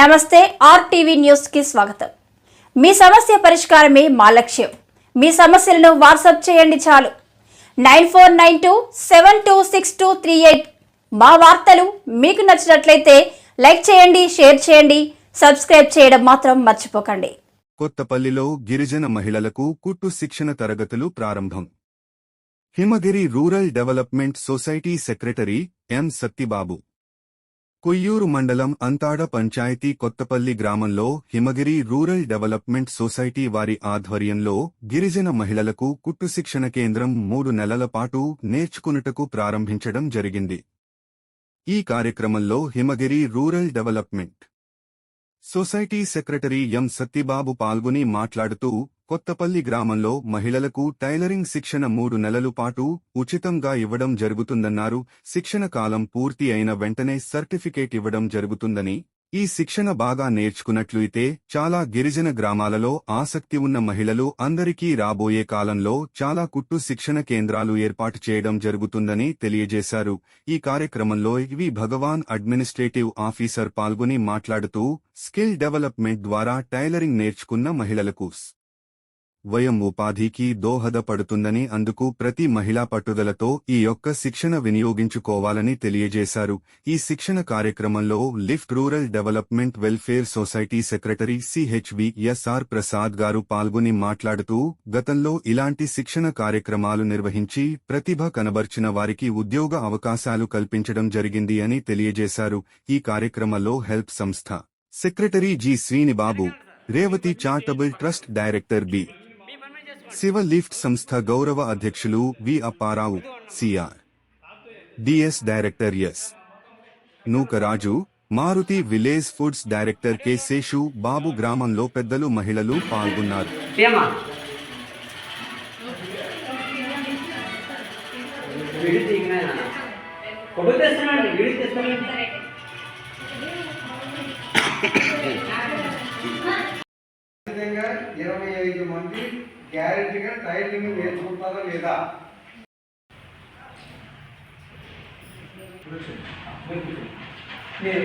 నమస్తే ఆర్టీవీ న్యూస్కి స్వాగతం. మీ సమస్య పరిష్కారమే మా లక్ష్యం. మీ సమస్యలను వాట్సాప్ చేయండి చాలు. Nine four nine two seven two six two three eight మా వార్తలు మీకు నచ్చినట్లయితే లైక్ చేయండి షేర్ చేయండి సబ్స్క్రైబ్ చేయడం మాత్రం మర్చిపోకండి. కొత్తపల్లిలో గిరిజన మహిళలకు కుట్టు శిక్షణ తరగతులు ప్రారంభం. Himagiri rural development society secretary M Sattibabu Koyyuru మండలం అంతాడ పంచాయతీ కొత్తపల్లి గ్రామంలో హిమగిరి రూరల్ డెవలప్మెంట్ సొసైటీ వారి ఆధ్వర్యంలో గిరిజన మహిళలకు కుట్టు శిక్షణ కేంద్రం మూడు నెలల పాటు నేర్చుకునుటకు ప్రారంభించడం జరిగింది. ఈ కార్యక్రమంలో Himagiri rural development society secretary M Sattibabu పాల్గొని మాట్లాడుతూ కొత్తపల్లి గ్రామంలో మహిళలకు టైలరింగ్ శిక్షణ మూడు నెలలు పాటు ఉచితంగా ఇవ్వడం జరుగుతుందన్నారు. శిక్షణ కాలం పూర్తి అయిన వెంటనే సర్టిఫికేట్ ఇవ్వడం జరుగుతుందని ఈ శిక్షణ బాగా నేర్చుకున్నట్లయితే చాలా గిరిజన గ్రామాలలో ఆసక్తి ఉన్న మహిళలు అందరికీ రాబోయే కాలంలో చాలా కుట్టు శిక్షణ కేంద్రాలు ఏర్పాటు చేయడం జరుగుతుందని తెలియజేశారు. ఈ కార్యక్రమంలో వి. భగవాన్ అడ్మినిస్ట్రేటివ్ ఆఫీసర్ పాల్గొని మాట్లాడుతూ స్కిల్ డెవలప్మెంట్ ద్వారా టైలరింగ్ నేర్చుకున్న మహిళలకు వయం ఉపాధికి దోహదపడుతుందని అందుకు ప్రతి మహిళా పట్టుదలతో ఈ యొక్క శిక్షణ వినియోగించుకోవాలని తెలియజేశారు. ఈ శిక్షణ కార్యక్రమంలో lift rural development welfare society secretary CHV SR Prasad గారు పాల్గొని మాట్లాడుతూ గతంలో ఇలాంటి శిక్షణ కార్యక్రమాలు నిర్వహించి ప్రతిభ కనబర్చిన వారికి ఉద్యోగ అవకాశాలు కల్పించడం జరిగింది అని తెలియజేశారు. ఈ కార్యక్రమంలో హెల్ప్ సంస్థ. Secretary G Srinibabu Revathi charitable trust director B. Siva lift సంస్థ గౌరవ అధ్యక్షులు V Apparao CR DS director S. Nookaraju Maruthi village foods director K Seshu Babu గ్రామంలో పెద్దలు మహిళలు పాల్గొన్నారు. ఏమా? ఖచ్చితంగా ఇరవై ఐదు మంది గ్యారెంటీగా టైలింగ్ నేర్చుకుంటారా లేదా? మీరు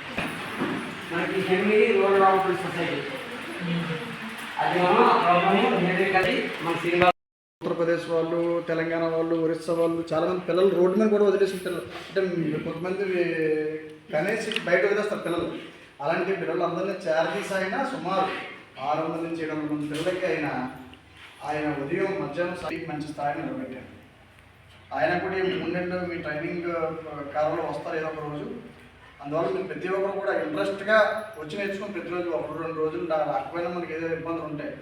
మనకి హెమ్మిడి రోడ్ డెవలప్మెంట్ సొసైటీ. అది మనం ఆ మన సినిమా ఉత్తరప్రదేశ్ వాళ్ళు తెలంగాణ వాళ్ళు ఒరిస్సా వాళ్ళు చాలామంది పిల్లలు రోడ్డు మీద కూడా వదిలేసిన పిల్లలు అంటే కొంతమంది కనేసి బయట వదిలేస్తారు పిల్లలు. అలాంటి పిల్లలందరినీ చేరదీసి అయినా సుమారు ఆరు వందల నుంచి ఏడు వందల మంది పిల్లలకి ఆయన ఆయన ఉదయం మధ్యాహ్నం సాయంత్రం మంచి స్థాయిని నిలబెట్టారు. ఆయన కూడా ఈ మూడు నెలలు మీ ట్రైనింగ్ కాలంలో వస్తారు ఏదో ఒక రోజు. అందువల్ల మీరు ప్రతి ఒక్కరు కూడా ఇంట్రెస్ట్గా వచ్చి నేర్చుకుని ప్రతిరోజు ఒకటి రెండు రోజులు రాకపోయినా మనకి ఏదో ఇబ్బందులు ఉంటాయి.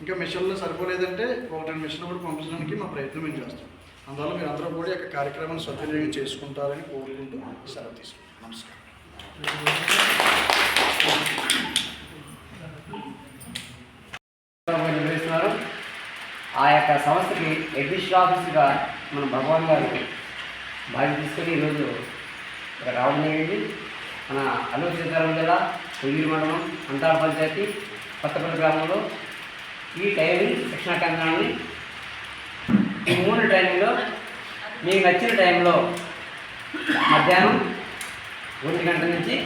ఇంకా మిషన్లు సరిపోలేదంటే ఒక రెండు మిషన్లు కూడా పంపించడానికి మా ప్రయత్నం మేము చేస్తాం. అందువల్ల మీరు అందరూ కూడా ఈ యొక్క కార్యక్రమాన్ని సద్వినియోగం చేసుకుంటారని కోరుకుంటూ సెలవు తీసుకుంటాం నమస్కారం. నిర్వహిస్తున్నారు ఆ యొక్క సంస్థకి అడ్మిషన్ ఆఫీసుగా మన భగవాన్ గారు బాధ్యత తీసుకొని ఈరోజు ఇక్కడ రావడం జరిగింది మన అల్లూరు సీతారాం జిల్లా కొయ్యూరు మండలం అంతాడ పంచాయతీ కొత్తపల్లి గ్రామంలో. ఈ టైమింగ్ శిక్షణ కేంద్రాన్ని ఈ మూడు టైమింగ్లో మీకు నచ్చిన టైంలో మధ్యాహ్నం ఒంటి గంట నుంచి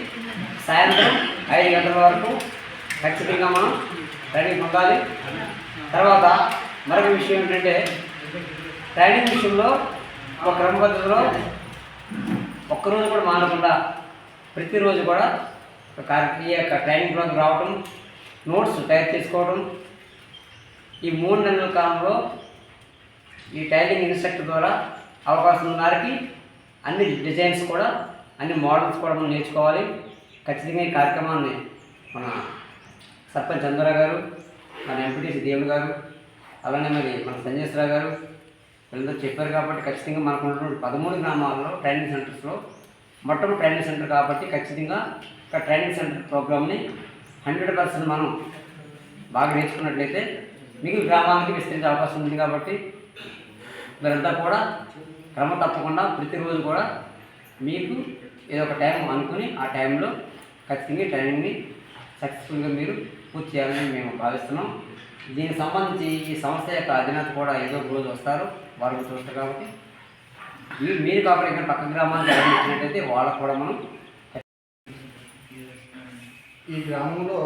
సాయంత్రం ఐదు గంటల వరకు ఖచ్చితంగా మనం ట్రైనింగ్ పొందాలి. తర్వాత మరొక విషయం ఏంటంటే ట్రైనింగ్ విషయంలో ఒక క్రమపద్ధతిలో ఒక్కరోజు కూడా మానకుండా ప్రతిరోజు కూడా ఒక ఈ యొక్క ట్రైనింగ్ ప్రోగ్రాం రావటం నోట్స్ తయారు చేసుకోవడం ఈ మూడు నెలల కాలంలో ఈ టైలింగ్ ఇన్స్ట్రక్టర్ ద్వారా అవకాశం ఉన్న వారికి అన్ని డిజైన్స్ కూడా అన్ని మోడల్స్ కూడా మనం నేర్చుకోవాలి. ఖచ్చితంగా ఈ కార్యక్రమాన్ని మన సర్పంచ్ చంద్ర గారు మన ఎంపీటీసీ దేవుడు గారు అలానే మరి మన సంజయ్ గారు వీళ్ళందరూ చెప్పారు కాబట్టి ఖచ్చితంగా మనకు ఉన్నటువంటి పదమూడు గ్రామాల్లో ట్రైనింగ్ సెంటర్స్లో మొట్టమొదటి ట్రైనింగ్ సెంటర్ కాబట్టి ఖచ్చితంగా ఒక ట్రైనింగ్ సెంటర్ ప్రోగ్రామ్ని హండ్రెడ్ పర్సెంట్ మనం బాగా నేర్చుకున్నట్లయితే మిగిలిన గ్రామాలకి విస్తరించే అవకాశం ఉంది కాబట్టి మీరంతా కూడా క్రమ తప్పకుండా ప్రతిరోజు కూడా మీకు ఏదో ఒక టైం అనుకుని ఆ టైంలో ఖచ్చితంగా ట్రైనింగ్ని సక్సెస్ఫుల్గా మీరు పూర్తి చేయాలని మేము భావిస్తున్నాం. దీనికి సంబంధించి ఈ సంస్థ యొక్క అధినేత కూడా ఏదో ఒక రోజు వస్తారు వారు చూస్తారు కాబట్టి. మీరు మీరు కాకుండా ఇక్కడ పక్క గ్రామానికి ఎవరైనా ఇచ్చినట్టయితే వాళ్ళకు కూడా మనం ఈ గ్రామంలో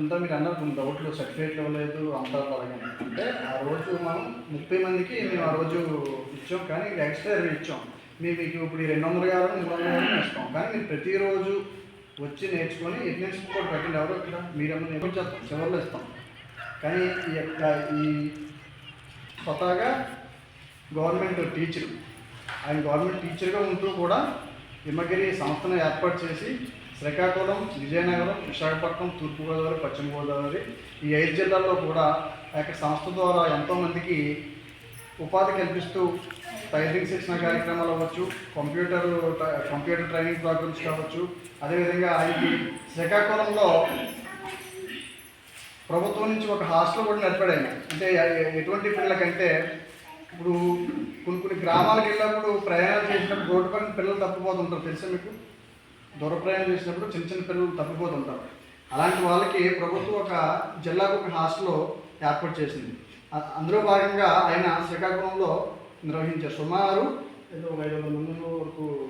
అంతా మీరు అన్నారు కొన్ని డౌట్లు సర్టిఫికేట్ ఇవ్వలేదు అంతా అలాగే అంటే ఆ రోజు మనం ముప్పై మందికి మేము ఆ రోజు ఇచ్చాం కానీ ఎక్స్ట్రా ఇరవై ఇచ్చాం. మేము మీకు ఇప్పుడు ఈ రెండు వందలు కావాలని మూడు వందలు కావాలని ఇస్తాం. కానీ మీరు ప్రతిరోజు వచ్చి నేర్చుకొని ఎటెండెన్స్ కూడా పెట్టండి. ఎవరో ఇక్కడ? మీరేమో నేర్పించేస్తాం చివరిలో ఇస్తాం. కానీ ఈ యొక్క ఈ స్వతహాగా గవర్నమెంట్ టీచర్ ఆయన గవర్నమెంట్ టీచర్గా ఉంటూ కూడా హిమగిరి సంస్థను ఏర్పాటు చేసి శ్రీకాకుళం విజయనగరం విశాఖపట్నం తూర్పుగోదావరి పశ్చిమ గోదావరి ఈ ఐదు జిల్లాల్లో కూడా ఆ యొక్క సంస్థ ద్వారా ఎంతోమందికి ఉపాధి కల్పిస్తూ టైలరింగ్ శిక్షణ కార్యక్రమాలు అవ్వచ్చు కంప్యూటర్ కంప్యూటర్ ట్రైనింగ్ ప్రోగ్రామ్స్ కావచ్చు. అదేవిధంగా ఆయనకి శ్రీకాకుళంలో ప్రభుత్వం నుంచి ఒక హాస్టల్ కూడా నడిపాడు ఆయన అంటే ఎటువంటి పిల్లలకంటే ఇప్పుడు కొన్ని కొన్ని గ్రామాలకు వెళ్ళినప్పుడు ప్రయాణం చేసినప్పుడు రోడ్డు పైన పిల్లలు తప్పిపోతుంటారు. తెలుసా మీకు? దూర ప్రయాణం చేసినప్పుడు చిన్న చిన్న పిల్లలు తప్పిపోతుంటారు. అలాంటి వాళ్ళకి ప్రభుత్వం ఒక జిల్లాకు ఒక హాస్టల్ ఏర్పాటు చేసింది. అందులో భాగంగా ఆయన శ్రీకాకుళంలో నిర్వహించారు. సుమారు ఒక ఐదు వందల మంది వరకు